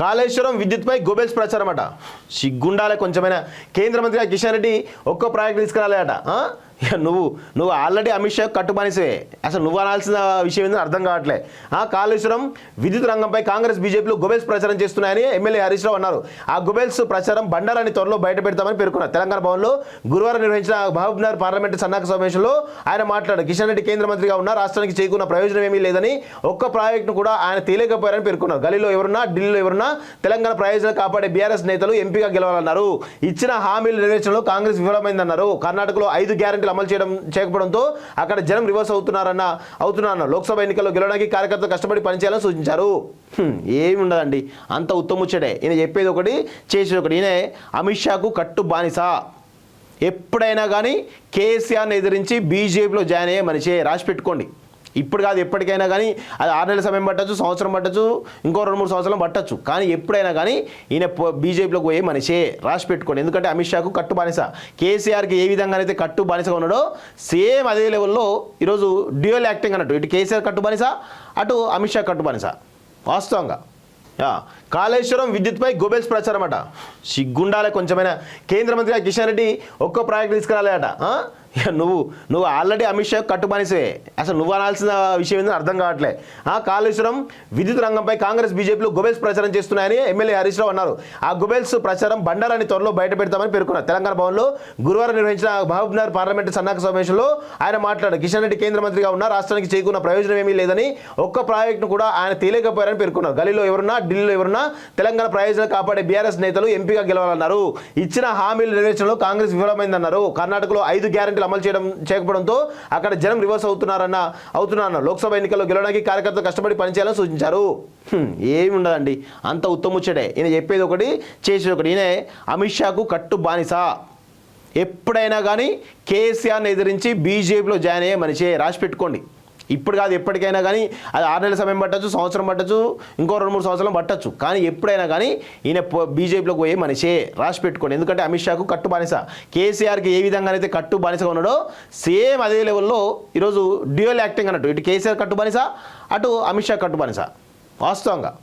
కాళేశ్వరం విద్యుత్పై గోబెల్స్ ప్రచారం అట. సిగ్గుండాలే కొంచెమైనా. కేంద్ర మంత్రిగా కిషన్ రెడ్డి ఒక్కో ప్రాజెక్ట్ తీసుకురాలేట ఇక నువ్వు నువ్వు ఆల్రెడీ అమిత్ షా కట్టుబానిసే అసలు నువ్వు అనాల్సిన విషయం ఏందో అర్థం కావట్లే. ఆ కాళేశ్వరం విద్యుత్ రంగంపై కాంగ్రెస్ బీజేపీలు గొబెల్స్ ప్రచారం చేస్తున్నాయని ఎమ్మెల్యే హరీష్ రావు అన్నారు. ఆ గొబెల్స్ ప్రచారం బండారాన్ని త్వరలో బయట పెడతామని పేర్కొన్నారు. తెలంగాణ భవన్లో గురువారం నిర్వహించిన మహబూబ్నగర్ పార్లమెంటు సన్నాహక సమావేశంలో ఆయన మాట్లాడారు. కిషన్ రెడ్డి కేంద్ర మంత్రిగా ఉన్న రాష్ట్రానికి చేకూరిన ప్రయోజనం ఏమీ లేదని ఒక్క ప్రాజెక్టును కూడా ఆయన తేలేకపోయారని పేర్కొన్నారు. గలీలో ఎవరున్నా ఢిల్లీలో ఎవరున్నా తెలంగాణ ప్రయోజనాలు కాపాడే బీఆర్ఎస్ నేతలు ఎంపీగా గెలవాలన్నారు. ఇచ్చిన హామీల నెరవేర్చడంలో కాంగ్రెస్ విఫలమైందన్నారు. కర్ణాటకలో ఐదు గ్యారెంటీలు అమలు చేయడం చేయకపోవడంతో అక్కడ జనం రివర్స్ అవుతున్నారన్న అవుతున్నారన్న లోక్సభ ఎన్నికల్లో గెలవడానికి కార్యకర్తలు కష్టపడి పనిచేయాలని సూచించారు. ఏమి ఉండదండి. అంత ఉత్తముచ్చడే ఈయన చెప్పేది ఒకటి చేసేది ఒకటి. ఈయన అమిత్ షాకు కట్టు బానిస. ఎప్పుడైనా కానీ కేసీఆర్ని ఎదిరించి బీజేపీలో జాయిన్ అయ్యే మనిషే. రాసి పెట్టుకోండి. ఇప్పుడు కాదు ఎప్పటికైనా కానీ అది ఆరు నెలల సమయం పట్టచ్చు సంవత్సరం పట్టచ్చు ఇంకో రెండు మూడు సంవత్సరాలు పట్టచ్చు. కానీ ఎప్పుడైనా కానీ ఈయన పో- బీజేపీలోకి పోయే మనిషే. రాసి పెట్టుకోండి. ఎందుకంటే అమిత్ షాకు కట్టు బానిస. కేసీఆర్కి ఏ విధంగానైతే కట్టు బానిసగా ఉన్నాడో సేమ్ అదే లెవెల్లో ఈరోజు డ్యూయల్ యాక్టింగ్ అన్నట్టు. ఇటు కేసీఆర్ కట్టు బానిస అటు అమిత్ షా కట్టు బానిస. వాస్తవంగా. కాళేశ్వరం విద్యుత్పై గోబెల్స్ ప్రచారం అట. సిగ్గుండాలే కొంచెమైనా. కేంద్ర మంత్రిగా కిషన్ రెడ్డి ఒక్కో ప్రాజెక్ట్ తీసుకురాలేట అట ఇక నువ్వు నువ్వు ఆల్రెడీ అమిత్ షా కట్టుబనిసే అసలు నువ్వు అనాల్సిన విషయం ఏందో అర్థం కావట్లే. ఆ కాళేశ్వరం విద్యుత్ రంగంపై కాంగ్రెస్ బీజేపీలు గొబెల్స్ ప్రచారం చేస్తున్నాయని ఎమ్మెల్యే హరీష్ రావు అన్నారు. ఆ గొబెల్స్ ప్రచారం బండారాన్ని త్వరలో బయట పెడతామని పేర్కొన్నారు. తెలంగాణ భవన్లో గురువారం నిర్వహించిన మహబూబ్నగర్ పార్లమెంటు సన్నాహక సమావేశంలో ఆయన మాట్లాడారు. కిషన్ రెడ్డి కేంద్ర మంత్రిగా ఉన్న రాష్ట్రానికి చేకూరిన ప్రయోజనం ఏమీ లేదని ఒక్క ప్రాజెక్టును కూడా ఆయన తేలేకపోయారని పేర్కొన్నారు. గలీలో ఎవరున్నా ఢిల్లీలో ఎవరున్నా తెలంగాణ ప్రయోజనాలు కాపాడే బీఆర్ఎస్ నేతలు ఎంపీగా గెలవాలన్నారు. ఇచ్చిన హామీల నెరవేర్చడంలో కాంగ్రెస్ విఫలమైందన్నారు. కర్ణాటకలో ఐదు గ్యారెంటీ గ్యారెంటీలు అమలు చేయడం చేయకపోవడంతో అక్కడ జనం రివర్స్ అవుతున్నారన్న అవుతున్నారన్న లోక్సభ ఎన్నికల్లో గెలవడానికి కార్యకర్తలు కష్టపడి పనిచేయాలని సూచించారు. ఏమి ఉండదండి. అంత ఉత్తముచ్చడే ఈయన చెప్పేది ఒకటి చేసేది ఒకటి. ఈయన అమిత్ షాకు కట్టు బానిస. ఎప్పుడైనా కానీ కేసీఆర్ని ఎదిరించి బీజేపీలో జాయిన్ అయ్యే మనిషే. రాసి పెట్టుకోండి. ఇప్పుడు కాదు ఎప్పటికైనా కానీ అది ఆరు నెలల సమయం పట్టచ్చు సంవత్సరం పట్టచ్చు ఇంకో రెండు మూడు సంవత్సరాలు పట్టచ్చు. కానీ ఎప్పుడైనా కానీ ఈయన పో- బీజేపీలోకి పోయే మనిషే రాసి పెట్టుకోండి. ఎందుకంటే అమిత్ షాకు కట్టు బానిస. కేసీఆర్కి ఏ విధంగానైతే కట్టు బానిసగా ఉన్నాడో సేమ్ అదే లెవెల్లో ఈరోజు డ్యూయల్ యాక్టింగ్ అన్నట్టు. ఇటు కేసీఆర్ కట్టు బానిస అటు అమిత్ షా కట్టు బానిస. వాస్తవంగా.